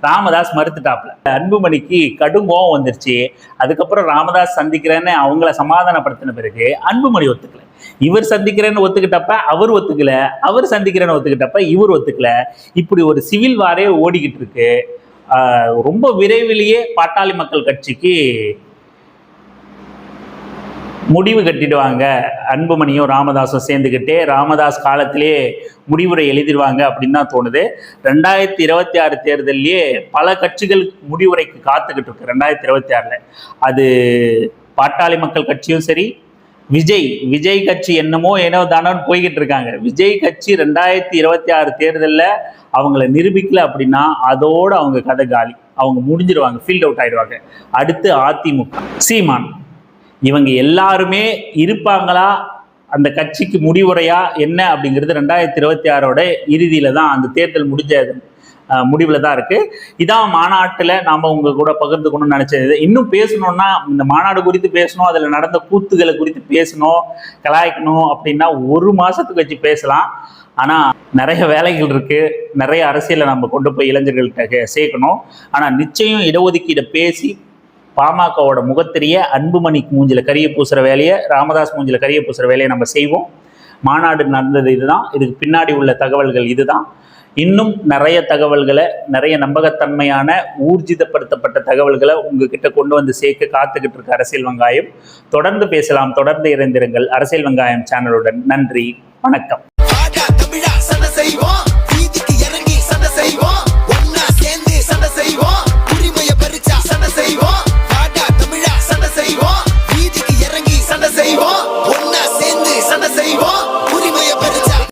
ராமதாஸ் மறுத்துட்டாப்ல. அன்புமணிக்கு கடும் கோவம் வந்துருச்சு. அதுக்கப்புறம் ராமதாஸ் சந்திக்கிறேன்னு அவங்கள சமாதானப்படுத்தின பிறகு அன்புமணி ஒத்துக்கல. இவர் சந்திக்கிறேன்னு ஒத்துக்கிட்டப்ப அவர் ஒத்துக்கல அவர் சந்திக்கிறேன்னு ஒத்துக்கிட்டப்ப இவர் ஒத்துக்கல. இப்படி ஒரு சிவில் வாரே ஓடிக்கிட்டு இருக்கு. ரொம்ப விரைவிலேயே பாட்டாளி மக்கள் கட்சிக்கு முடிவு கட்டிடுவாங்க. அன்புமணியும் ராமதாஸும் சேர்ந்துக்கிட்டே ராமதாஸ் காலத்திலே முடிவுரை எழுதிடுவாங்க அப்படின்னு தான் தோணுது. ரெண்டாயிரத்தி இருபத்தி ஆறு தேர்தல்லையே பல கட்சிகள் முடிவுரைக்கு காத்துக்கிட்டு இருக்கு. ரெண்டாயிரத்தி இருபத்தி ஆறில். அது பாட்டாளி மக்கள் கட்சியும் சரி விஜய் விஜய் கட்சி என்னமோ ஏனோ தானோன்னு போய்கிட்டு இருக்காங்க. விஜய் கட்சி ரெண்டாயிரத்தி இருபத்தி ஆறு தேர்தலில் அவங்கள நிரூபிக்கல அப்படின்னா அதோட அவங்க கதை காலி. அவங்க முடிஞ்சிருவாங்க ஃபீல்ட் அவுட் ஆயிடுவாங்க. அடுத்து அதிமுக. சீமான். இவங்க எல்லாருமே இருப்பாங்களா? அந்த கட்சிக்கு முடிவுரையா என்ன அப்படிங்கிறது ரெண்டாயிரத்தி இருபத்தி ஆறோட இறுதியில தான் அந்த தேர்தல் முடிஞ்ச முடிவில் தான் இருக்கு. இதான் மாநாட்டில் நாம உங்க கூட பகிர்ந்துக்கணும்னு நினைச்சது. இன்னும் பேசணும்னா இந்த மாநாடு குறித்து பேசணும் அதில் நடந்த கூத்துகளை குறித்து பேசணும் கலாய்க்கணும் அப்படின்னா ஒரு மாசத்துக்கு வச்சு பேசலாம். ஆனா நிறைய வேலைகள் இருக்கு. நிறைய அரசியலை நம்ம கொண்டு போய் இளைஞர்கள்ட்ட சேர்க்கணும். ஆனா நிச்சயம் இடஒதுக்கீடை பேசி பாமகவோட முகத்திரிய அன்புமணி மூஞ்சில் கரிய பூசுகிற வேலையை ராமதாஸ் மூஞ்சில் கரிய பூசுகிற வேலையை நம்ம செய்வோம். மாநாடு நடந்தது இதுதான். இதுக்கு பின்னாடி உள்ள தகவல்கள் இதுதான். இன்னும் நிறைய தகவல்களை நிறைய நம்பகத்தன்மையான ஊர்ஜிதப்படுத்தப்பட்ட தகவல்களை உங்ககிட்ட கொண்டு வந்து சேர்க்க காத்துக்கிட்டு இருக்க அரசியல் வெங்காயம். தொடர்ந்து பேசலாம். தொடர்ந்து இணைந்திருங்கள். அரசியல் வெங்காயம் சேனலுடன். நன்றி. வணக்கம்.